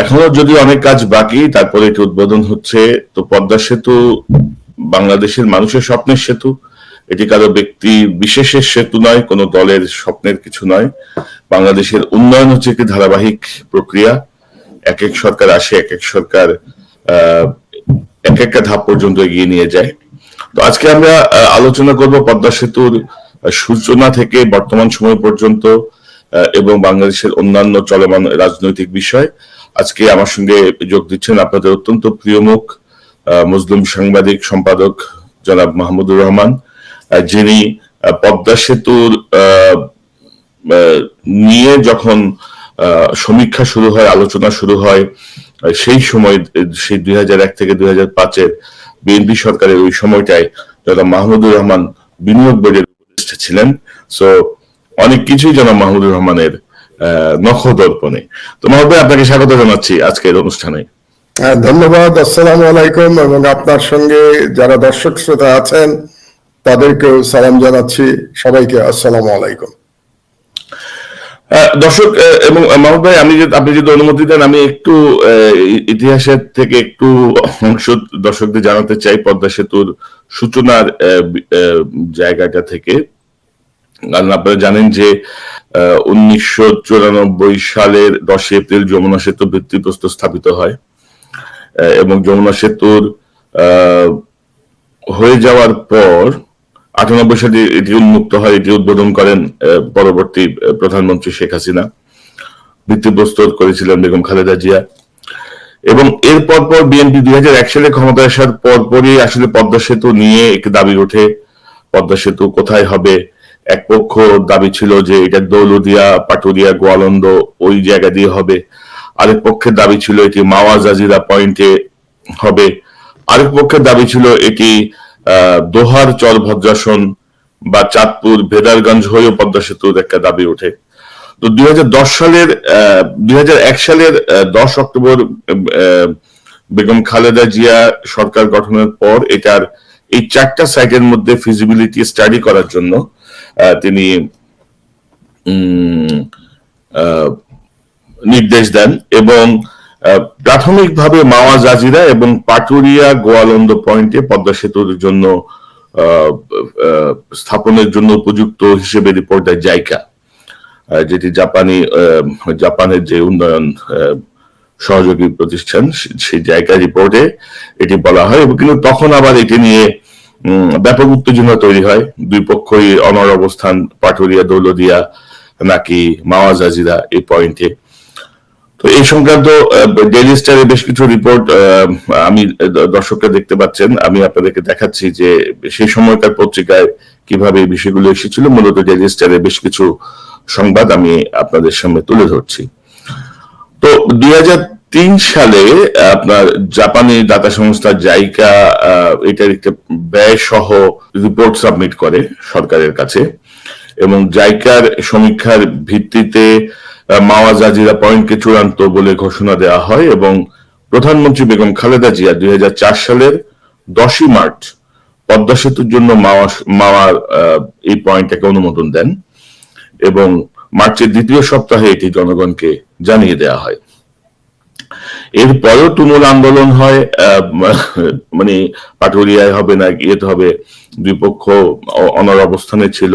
এখনও যদি অনেক কাজ বাকি, তারপরে এটি উদ্বোধন হচ্ছে, তো পদ্মা সেতু, বাংলাদেশের মানুষের স্বপ্নের সেতু। এটি কারও ব্যক্তি বিশেষের সেতু নয়, কোনো দলের স্বপ্নের কিছু নয়। বাংলাদেশের উন্নয়ন হচ্ছে একটি ধারাবাহিক প্রক্রিয়া। এক এক সরকার আসে, এক এক সরকার এক একটা ধাপ পর্যন্ত এগিয়ে নিয়ে যায়। তো আজকে আমরা আলোচনা করব পদ্মা সেতুর সূচনা থেকে বর্তমান সময় পর্যন্ত। এবং বাংলাদেশের অন্যান্য চলমান রাজনৈতিক বিষয়। আজকে আমার সঙ্গে যোগ দিচ্ছেন আপনাদের অত্যন্ত প্রিয় মুখ মুসলিম সাংবাদিক সম্পাদক জনাব মাহমুদুর রহমান যিনি পদ্মা সেতুর নিয়ে যখন সমীক্ষা শুরু হয়, আলোচনা শুরু হয় সেই সময়, সেই দুই হাজার এক থেকে দুই হাজার পাঁচের বিএনপি সরকারের ওই সময়টায় মাহমুদুর রহমান বিনিয়োগ বোর্ডের ছিলেন। সো অনেক কিছুই জনাব মাহমুদুর রহমানের নখদর্পণে। তো মহোদয় আপনাকে স্বাগত জানাচ্ছি আজকের অনুষ্ঠানে। হ্যাঁ, ধন্যবাদ আসসালামু আলাইকুম এবং আপনার সঙ্গে যারা দর্শক শ্রোতা আছেন তাদেরকেও সালাম জানাচ্ছি। সবাইকে আসসালাম আলাইকুম। দর্শক এবং মাহমুদ ভাই আমি আপনি যদি অনুমতি দেন আমি একটু আহ, ইতিহাসের থেকে একটু অংশ দর্শকদের জানাতে চাই পদ্মা সেতুর সূচনার জায়গাটা থেকে। কারণ আপনারা জানেন যে উনিশশো চুরানব্বই সালের দশই এপ্রিল যমুনা সেতু ভিত্তিপ্রস্তর স্থাপিত হয়। এবং যমুনা সেতুর হয়ে যাওয়ার পর আটানব্বই সালে এটি উন্মুক্ত হয়, এটি উদ্বোধন করেন পরবর্তী প্রধানমন্ত্রী শেখ হাসিনা। ভিত্তিপ্রস্তর করেছিলেন বেগম খালেদা জিয়া। এবং এরপর পর বিএনপি দুই হাজার এক সালে ক্ষমতায় আসার পরপরই আসলে পদ্মা সেতু নিয়ে একটি দাবি ওঠে, পদ্মা সেতু কোথায় হবে? এক পক্ষ দাবি ছিল যে এটা দৌলদিয়া পাটুরিয়া গোয়ালন্দ ওই জায়গা দিয়ে হবে। আরেক পক্ষের দাবি ছিল এটি মাওয়া জাজিরা পয়েন্টে হবে। আরেক পক্ষের দাবি ছিল এটি দোহার চর ভদ্রাসন বা চাঁদপুর, ভেদারগঞ্জ হয়েও পদ্মা সেতুর একটা দাবি ওঠে। তো দুই হাজার দশ সালের দুই হাজার এক সালের দশ অক্টোবর বেগম খালেদা জিয়া সরকার গঠনের পর এটার এই চারটা সাইটের মধ্যে ফিজিবিলিটি স্টাডি করার জন্য তিনি নির্দেশ দেন এবং প্রাথমিকভাবে মাওয়া জাজিরা এবং পাটুরিয়া গোয়ালন্দ পয়েন্টে পদ্মা সেতুর জন্য স্থাপনের জন্য উপযুক্ত হিসেবে রিপোর্ট দেয় আহ, যেটি জাপানি জাপানের যে উন্নয়ন সহযোগী প্রতিষ্ঠান সেই জায়গা রিপোর্টে এটি বলা হয়। কিন্তু তখন আবার এটি নিয়ে ব্যাপক উত্তেজনা তৈরি হয়। দুই পক্ষই অনর অবস্থান, পাটুরিয়া, দৌলদিয়া, নাকি মাওয়া জাজিরা এই পয়েন্টে তো এই সংক্রান্ত ডেইলি স্টারে বেশ কিছু রিপোর্ট আমি দর্শকরা দেখতে পাচ্ছেন। আমি আপনাদেরকে দেখাচ্ছি যে সেই সময়কার পত্রিকায় কীভাবে এই বিষয়গুলো এসেছিল। মূলত ডেইলি স্টারে বেশ কিছু সংবাদ আমি আপনাদের সামনে তুলে ধরছি। তো দুই হাজার তিন সালে আপনার জাপানি দাতা সংস্থা জাইকা এটার একটা ব্যয় সহ রিপোর্ট সাবমিট করে সরকারের কাছে এবং জাইকার সমীক্ষার ভিত্তিতে মাওয়া জাজিরা পয়েন্টকে চূড়ান্ত বলে ঘোষণা দেওয়া হয় এবং প্রধানমন্ত্রী বেগম খালেদা জিয়া দুই হাজার চার সালের দশই মার্চ পদ্মা সেতুর জন্য মাওয়া মাওয়ার আহ, এই পয়েন্টটাকে অনুমোদন দেন এবং মার্চের দ্বিতীয় সপ্তাহে এটি জনগণকে জানিয়ে দেওয়া হয়। এরপরেও তুমুল আন্দোলন হয় আহ, মানে পাটুরিয়ায় হবে না ইয়েতে হবে দুই পক্ষ অনর অবস্থানে ছিল।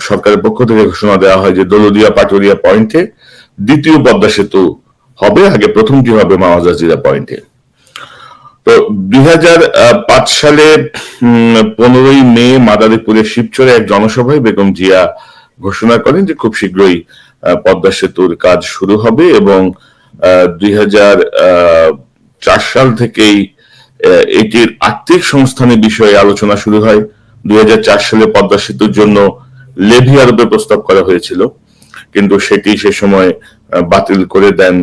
সরকারের পক্ষ থেকে ঘোষণা দেওয়া হয় যে দলদিয়া পাটুরিয়া পয়েন্টে দ্বিতীয় পদ্মা সেতু হবে আগে প্রথমটি হবে মাওয়াজাজিরা পয়েন্টে। তো দুই পাঁচ সালে পনেরোই মে মাদারীপুরের শিবচরে এক জনসভায় বেগম জিয়া ঘোষণা করেন যে খুব শীঘ্রই আহ, পদ্মা সেতুর কাজ শুরু হবে এবং দুই সাল থেকেই এটির আর্থিক সংস্থানের বিষয়ে আলোচনা শুরু হয়। দুই হাজার চার সালে পদ্মা সেতুর জন্য লেভি আরোপের প্রস্তাব করা হয়েছিল। কিন্তু সেটি সে সময় বাতিল করে দেন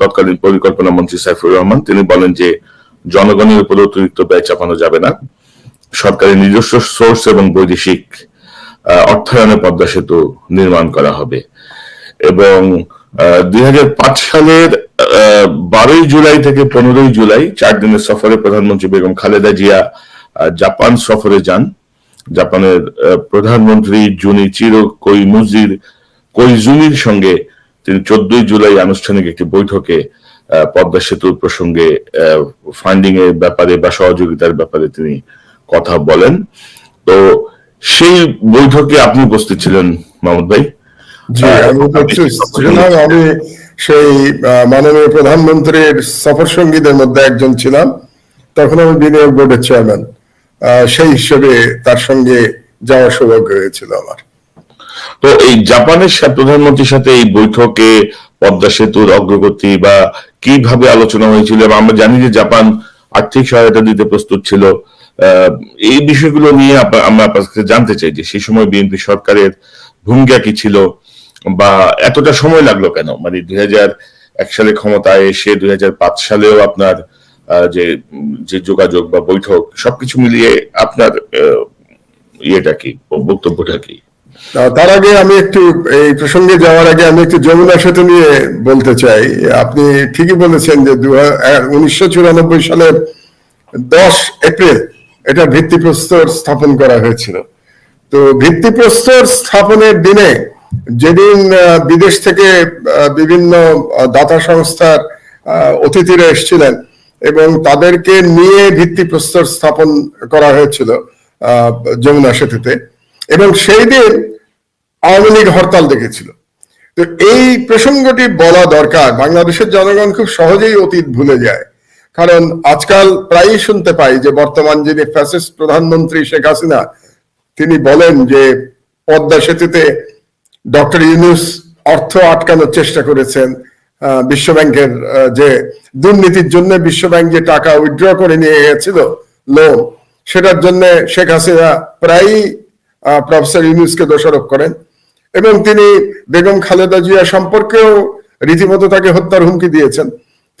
তৎকালীন পরিকল্পনা মন্ত্রী সাইফুর রহমান। তিনি বলেন যে, জনগণের উপর অতিরিক্ত ব্যয় চাপানো যাবে না। সরকারের নিজস্ব সোর্স এবং বৈদেশিক অর্থায়নে পদ্মা সেতু নির্মাণ করা হবে। এবং দুই হাজার পাঁচ সালের বারোই জুলাই থেকে পনেরোই জুলাই, চার দিনের সফরে প্রধানমন্ত্রী বেগম খালেদা জিয়া জাপান সফরে যান। জাপানের প্রধানমন্ত্রী জুনিচিরো কৈমুজির কৈজুনির সঙ্গে তিনি চোদ্দই জুলাই আনুষ্ঠানিক একটি বৈঠকে পদ্মা সেতুর প্রসঙ্গে ফান্ডিং এর ব্যাপারে বা সহযোগিতার ব্যাপারে তিনি কথা বলেন। তো সেই বৈঠকে আপনি উপস্থিত ছিলেন, মাহমুদ ভাই? জি আমি উপস্থিত ছিলাম আমি সেই মাননীয় প্রধানমন্ত্রীর সফর সঙ্গীদের মধ্যে একজন ছিলাম। তখন আমি বিনিয়োগ বোর্ডের চেয়ারম্যান। সেই হিসেবে তার সঙ্গে যাওয়ার সৌভাগ্য হয়েছিল আমার। তো এই জাপানের প্রধানমন্ত্রীর সাথে এই বৈঠকে পদ্মা সেতুর অগ্রগতি বা কীভাবে আলোচনা হয়েছিল এবং আমরা জানি যে জাপান আর্থিক সহায়তা দিতে প্রস্তুত ছিল আহ, এই বিষয়গুলো নিয়ে আমরা আপনার কাছে জানতে চাই যে সেই সময় বিএনপি সরকারের ভূমিকা কি ছিল। বা এতটা সময় লাগল কেন? মানে দুই এক সালে ক্ষমতায় এসে দুই সালেও আপনার যে যে যোগাযোগ বা বৈঠক, সবকিছু মিলিয়ে আপনার ইয়েটা কি, বক্তব্যটা কি? তার আগে আমি একটু, এই প্রসঙ্গে যাওয়ার আগে আমি একটু যমুনা সেতু নিয়ে বলতে চাই। আপনি ঠিকই বলেছেন যে দু উনিশশো চুরানব্বই সালের দশ এপ্রিল এটা ভিত্তিপ্রস্তর স্থাপন করা হয়েছিল। তো ভিত্তিপ্রস্তর স্থাপনের দিনে যেদিন বিদেশ থেকে বিভিন্ন দাতা সংস্থার অতিথিরা এসেছিলেন এবং তাদেরকে নিয়ে ভিত্তিপ্রস্তর স্থাপন করা হয়েছিল যমুনা সেতুতে। এবং সেই দিন আওয়ামী লীগ হরতাল দেখেছিল তো এই প্রসঙ্গটি বলা দরকার। বাংলাদেশের জনগণ খুব সহজেই অতীত ভুলে যায়। কারণ আজকাল প্রায়ই শুনতে পাই যে বর্তমান যিনি ফ্যাসিস্ট প্রধানমন্ত্রী শেখ হাসিনা, তিনি বলেন যে পদ্মা সেতুতে ডক্টর ইউনুস অর্থ আটকানোর চেষ্টা করেছেন বিশ্বব্যাংকের যে দুর্নীতির জন্য বিশ্বব্যাংক যে টাকা উইথড্র করে নিয়ে গেছিল লোন সেটার জন্য শেখ হাসিনা প্রায়ই প্রফেসর ইউনুসকে দোষারোপ করেন এবং তিনি বেগম খালেদা জিয়া সম্পর্কেও রীতিমতো তাকে হত্যার হুমকি দিয়েছেন।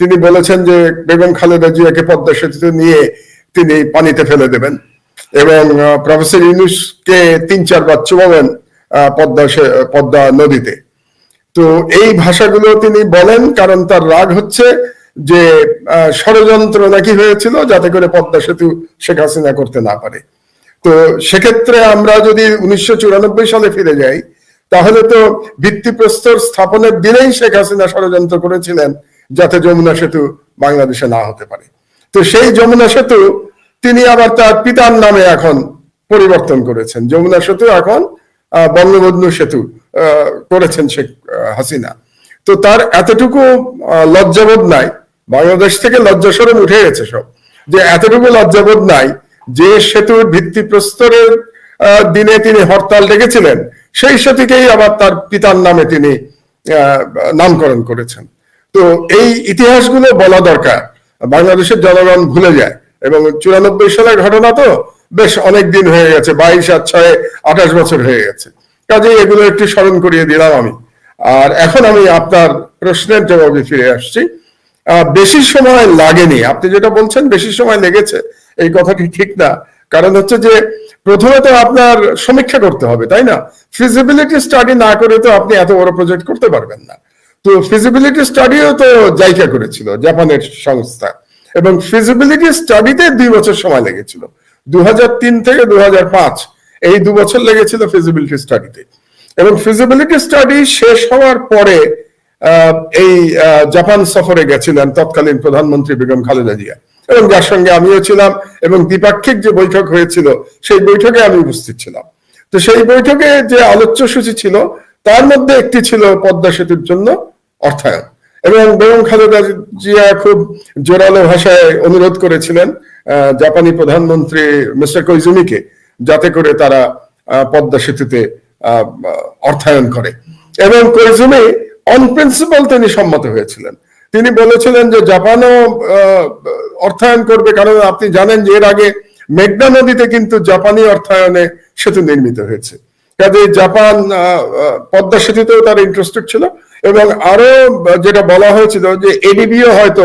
তিনি বলেছেন যে বেগম খালেদা জিয়াকে পদ্মা সেতুতে নিয়ে তিনি পানিতে ফেলে দেবেন এবং প্রফেসর ইউনুসকে তিন চারবার চুমাবেন পদ্মা পদ্মা নদীতে। তো এই ভাষাগুলো তিনি বলেন, কারণ তার রাগ হচ্ছে যে ষড়যন্ত্র নাকি হয়েছিল যাতে করে পদ্মা সেতু শেখ হাসিনা করতে না পারে। তো সেক্ষেত্রে আমরা যদি উনিশশো চুরানব্বই সালে ফিরে যাই, তাহলে তো ভিত্তিপ্রস্তর স্থাপনের দিনেই শেখ হাসিনা ষড়যন্ত্র করেছিলেন যাতে যমুনা সেতু বাংলাদেশে না হতে পারে। তো সেই যমুনা সেতু তিনি আবার তার পিতার নামে এখন পরিবর্তন করেছেন। যমুনা সেতু এখন বঙ্গবন্ধু সেতু করেছেন শেখ হাসিনা। তো তার এতটুকু লজ্জাবোধ নাই, বাংলাদেশ থেকে লজ্জাসরণ উঠে গেছে সব, যে এতটুকু লজ্জাবোধ নাই যে সেতুর ভিত্তি প্রস্তরের দিনে তিনি হরতাল ডেকেছিলেন, সেই সেতুকেই আবার তার পিতার নামে তিনি নামকরণ করেছেন। তো এই ইতিহাসগুলো বলা দরকার, বাংলাদেশের জনগণ ভুলে যায়, এবং চুরানব্বই সালের ঘটনা তো বেশ অনেক দিন হয়ে গেছে, বাইশ আর ছয়, আঠাশ বছর হয়ে গেছে। কাজেই এগুলো একটু স্মরণ করিয়ে দিলাম আমি। আর এখন আমি আপনার প্রশ্নের জবাবে ফিরে আসছি। বেশি সময় লাগেনি, আপনি যেটা বলছেন বেশি সময় লেগেছে, এই কথাটি ঠিক না। কারণ হচ্ছে যে, প্রথমে তো আপনার সমীক্ষা করতে হবে, তাই না? ফিজিবিলিটি স্টাডি না করে তো আপনি এত বড় প্রজেক্ট করতে পারবেন না। তো ফিজিবিলিটি স্টাডিও তো জায়গা করেছিল, জাপানের সংস্থা। এবং ফিজিবিলিটি স্টাডিতে দুই বছর সময় লেগেছিল। দু হাজার তিন থেকে দু হাজার পাঁচ, এই দু বছর লেগেছিল ফিজিবিলিটি স্টাডিতে এবং ফিজিবিলিটি স্টাডি শেষ হওয়ার পরে এই জাপান সফরে গেছিলেন তৎকালীন প্রধানমন্ত্রী বেগম খালেদা জিয়া। এবং যার সঙ্গে আমিও ছিলাম এবং দ্বিপাক্ষিক যে বৈঠক হয়েছিল, সেই বৈঠকে আমি উপস্থিত ছিলাম। তো সেই বৈঠকে যে আলোচ্য সূচি ছিল, তার মধ্যে একটি ছিল পদ্মা সেতুর জন্য অর্থায়ন। এবং বেগম খালেদা জিয়া খুব জোরালো ভাষায় অনুরোধ করেছিলেন জাপানি প্রধানমন্ত্রী মিস্টার কৈজুমিকে যাতে করে তারা পদ্মা সেতুতে অর্থায়ন করে। এবং কৈজুমি অন প্রিন্সিপাল তিনি সম্মত হয়েছিলেন। তিনি বলেছিলেন যে জাপানও অর্থায়ন করবে কারণ আপনি জানেন যে এর আগে মেঘনা নদীতে কিন্তু জাপানি অর্থায়নে সেতু নির্মিত হয়েছে। কাজে জাপান পদ্মা সেতুতেও তার ইন্টারেস্টেড ছিল এবং আরও যেটা বলা হয়েছিল যে এডিবিও হয়তো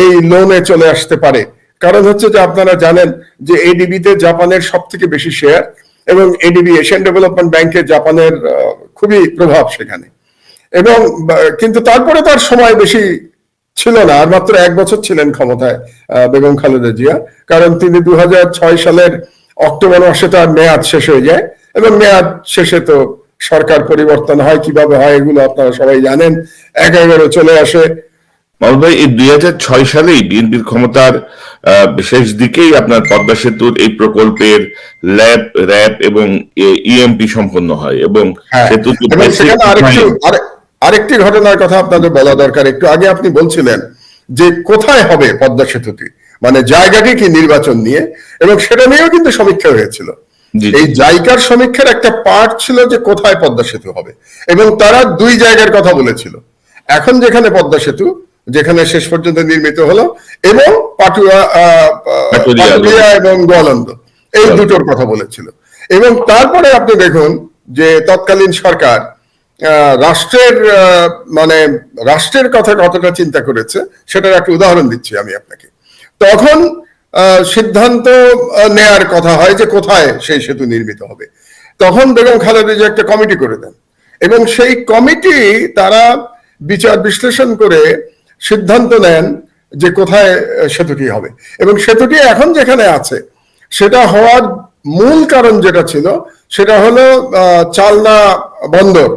এই লোনে চলে আসতে পারে। কারণ হচ্ছে যে আপনারা জানেন যে এডিবিতে জাপানের সব থেকে বেশি শেয়ার এবং এডিবি এশিয়ান ডেভেলপমেন্ট ব্যাংকে জাপানের খুবই প্রভাব সেখানে। এবং কিন্তু তারপরে তার সময় বেশি ছিল না, আর মাত্র এক বছর ছিলেন ক্ষমতায় বেগম খালেদা জিয়া। কারণ তিনি দু হাজার ছয় সালের অক্টোবর মাসে তার মেয়াদ শেষ হয়ে যায়, এবং মেয়াদ শেষে তো সরকার পরিবর্তন হয়, কীভাবে হয় এগুলো আপনারা সবাই জানেন। এক এগারো চলে আসে মামুন ভাই এই দুই ছয় সালেই বিএনপির ক্ষমতার শেষ দিকেই আপনার পদ্মা সেতুর এই প্রকল্পের ল্যাব র্যাব এবং ইএমপি সম্পন্ন হয় এবং হ্যাঁ। সেখানে আরেকটি ঘটনার কথা আপনাদের বলা দরকার। একটু আগে আপনি বলছিলেন যে কোথায় হবে পদ্মা সেতুটি? মানে জায়গাটি কি নির্বাচন নিয়ে? এবং সেটা নিয়েও কিন্তু সমীক্ষা হয়েছিল। এই জায়গার সমীক্ষার একটা পার্ট ছিল যে কোথায় পদ্মা সেতু হবে। এবং তারা দুই জায়গার কথা বলেছিল। এখন যেখানে পদ্মা সেতু যেখানে শেষ পর্যন্ত নির্মিত হলো এবং পাটুয়া এবং গোয়ালন্দ এই দুটোর কথা বলেছিল। এবং তারপরে আপনি দেখুন যে তৎকালীন সরকার রাষ্ট্রের মানে রাষ্ট্রের কথা কতটা চিন্তা করেছে সেটার একটা উদাহরণ দিচ্ছি আমি আপনাকে। তখন আহ, সিদ্ধান্ত নেয়ার কথা হয় যে কোথায় সেই সেতু নির্মিত হবে। তখন বেগম খালেদা যে একটা কমিটি করে দেন। এবং সেই কমিটি তারা বিচার বিশ্লেষণ করে সিদ্ধান্ত নেন যে কোথায় সেতুটি হবে। এবং সেতুটি এখন যেখানে আছে, সেটা হওয়ার মূল কারণ যেটা ছিল, সেটা হলো চালনা বন্দর।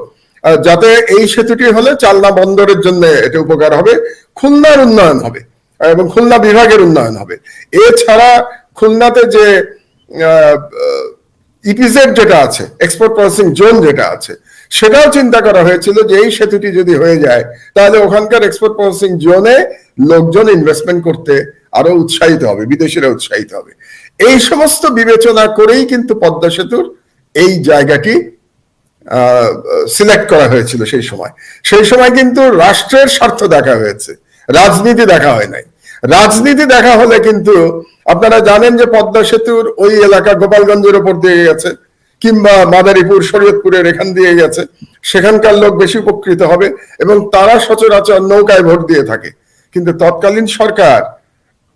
যাতে এই সেতুটি হলে চালনা বন্দরের জন্য এটা উপকার হবে, খুলনার উন্নয়ন হবে এবং খুলনা বিভাগের উন্নয়ন হবে। এছাড়া খুলনাতে যে ইপিজেড যেটা আছে, এক্সপোর্ট প্রসেসিং জোন যেটা আছে সেটাও চিন্তা করা হয়েছিল যে এই সেতুটি যদি হয়ে যায়, তাহলে ওখানকার এক্সপোর্ট প্রসেসিং জোনে লোকজন ইনভেস্টমেন্ট করতে আরও উৎসাহিত হবে, বিদেশিরা উৎসাহিত হবে। এই সমস্ত বিবেচনা করেই কিন্তু পদ্মা সেতুর এই জায়গাটি সিলেক্ট করা হয়েছিল সেই সময়। সেই সময় কিন্তু রাষ্ট্রের স্বার্থ দেখা হয়েছে, রাজনীতি দেখা হয় নাই। রাজনীতি দেখা হলে কিন্তু আপনারা জানেন যে পদ্মা সেতুর ওই এলাকা গোপালগঞ্জের ওপর দিয়ে গেছে কিংবা মাদারীপুর, শরীয়তপুরের এখান দিয়ে গেছে, সেখানকার লোক বেশি উপকৃত হবে এবং তারা সচরাচর নৌকায় ভোট দিয়ে থাকে। কিন্তু তৎকালীন সরকার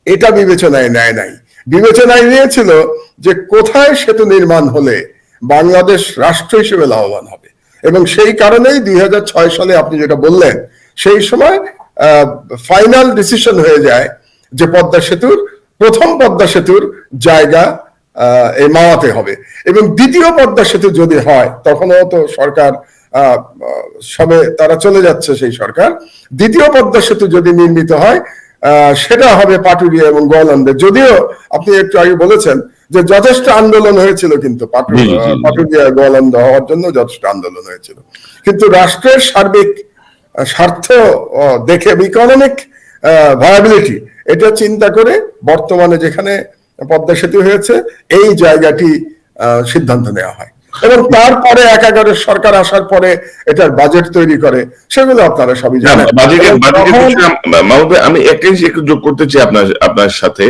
এটা বিবেচনায় নেয় নাই। বিবেচনায় নিয়েছিল যে কোথায় সেতু নির্মাণ হলে বাংলাদেশ রাষ্ট্র হিসেবে লাভবান হবে। এবং সেই কারণেই দুই হাজার ছয় সালে আপনি যেটা বললেন, সেই সময় ফাইনাল ডিসিশন হয়ে যায় যে পদ্মা সেতুর, প্রথম পদ্মা সেতুর জায়গা এই মাওয়াতে হবে। এবং দ্বিতীয় পদ্মা সেতু যদি হয় তখনও তো সরকার সবে তারা চলে যাচ্ছে সেই সরকার। দ্বিতীয় পদ্মা সেতু যদি নির্মিত হয় সেটা হবে পাটুরিয়া এবং গোয়ালন্দে। যদিও আপনি একটু আগে বলেছেন যে যথেষ্ট আন্দোলন হয়েছিল কিন্তু। পাটুরিয়া গোয়ালন্দ হওয়ার জন্য যথেষ্ট আন্দোলন হয়েছিল। কিন্তু রাষ্ট্রের সার্বিক স্বার্থ দেখে ইকোনমিক ভায়াবিলিটি এটা চিন্তা করে বর্তমানে যেখানে পদ্মা সেতু হয়েছে এই জায়গাটি সিদ্ধান্ত নেওয়া হয়। এবং তারপরে একাগারের সরকার আসার পরে এটার বাজেট তৈরি করে সেগুলো আপনারা সবই জানেন। আম- আমি একটা যোগ করতে চাই আপনার আপনার সাথে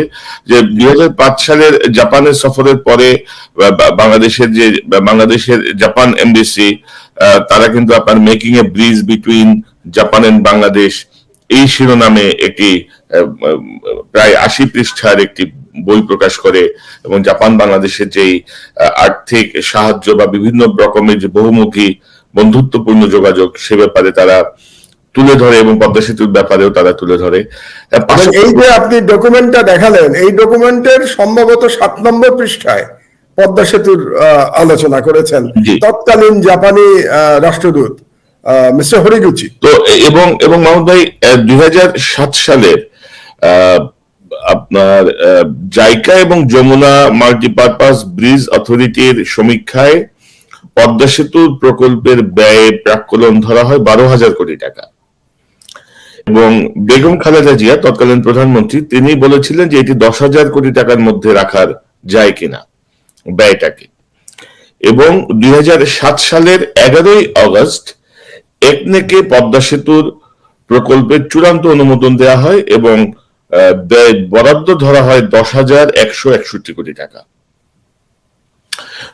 যে দুই সালের জাপানের সফরের পরে বাংলাদেশের যে বাংলাদেশের জাপান এমবেসি তারা কিন্তু আপনার making a bridge between Japan and Bangladesh এই শিরোনামে একটি প্রায় আশি পৃষ্ঠার একটি বই প্রকাশ করে এবং জাপান বাংলাদেশের যেই আহ, আর্থিক সাহায্য বা বিভিন্ন রকমের যে বহুমুখী বন্ধুত্বপূর্ণ যোগাযোগ সে ব্যাপারে তারা তুলে ধরে এবং পদ্মা সেতুর ব্যাপারেও তারা তুলে ধরে এই যে আপনি ডকুমেন্টটা দেখালেন এই ডকুমেন্টের সম্ভবত সাত নম্বর পৃষ্ঠায় পদ্মা সেতুর আহ, আলোচনা করেছেন। তৎকালীন জাপানি রাষ্ট্রদূত মিস্টার হরিগুচি তো এবং এবং মাহমুদ ভাই দুই সাত সালের আহ, আপনার জাইকা এবং যমুনা মাল্টিপারপাস ব্রিজ অথরিটির সমীক্ষায় পদ্মা সেতু প্রকল্পের ব্যয় প্রাক্কলন ধরা হয় বারো হাজার কোটি টাকা। এবং বেগম খালেদা জিয়া, তৎকালীন প্রধানমন্ত্রী তিনি বলেছিলেন যে এটি দশ হাজার কোটি টাকার মধ্যে রাখার যায় কিনা, ব্যয়টাকে। এবং দুই হাজার সাত সালের এগারোই আগস্ট একনেকে পদ্মা সেতুর প্রকল্পের চূড়ান্ত অনুমোদন দেওয়া হয় এবং ব্যয় বরাদ্দ ধরা হয় দশ হাজার একশো একষট্টি কোটি টাকা।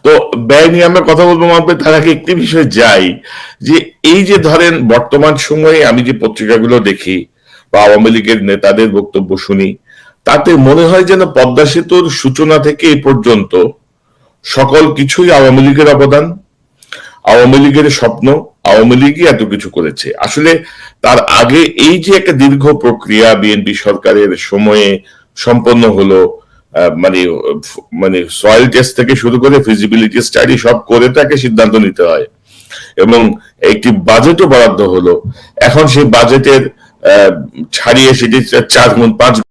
তো ব্যয় নিয়ে আমরা কথা বলব মাপে তার আগে একটি বিষয় যাই, যে এই যে ধরেন বর্তমান সময়ে আমি যে পত্রিকাগুলো দেখি বা আওয়ামী লীগের নেতাদের বক্তব্য শুনি, তাতে মনে হয় যেন পদ্মা সেতুর সূচনা থেকে এই পর্যন্ত সকল কিছুই আওয়ামী লীগের অবদান, আওয়ামী লীগের স্বপ্ন আওয়ামী লীগই এত কিছু করেছে। আসলে তার আগে এই যে একটা দীর্ঘ প্রক্রিয়া বিএনপি সরকারের সময়ে সম্পন্ন হলো মানে মানে সয়েল টেস্ট থেকে শুরু করে ফিজিবিলিটি স্টাডি সব করে তাকে সিদ্ধান্ত নিতে হয়। এবং একটি বাজেটও বরাদ্দ হলো। এখন সেই বাজেটের ছাড়িয়ে সেটি চার গুণ পাঁচ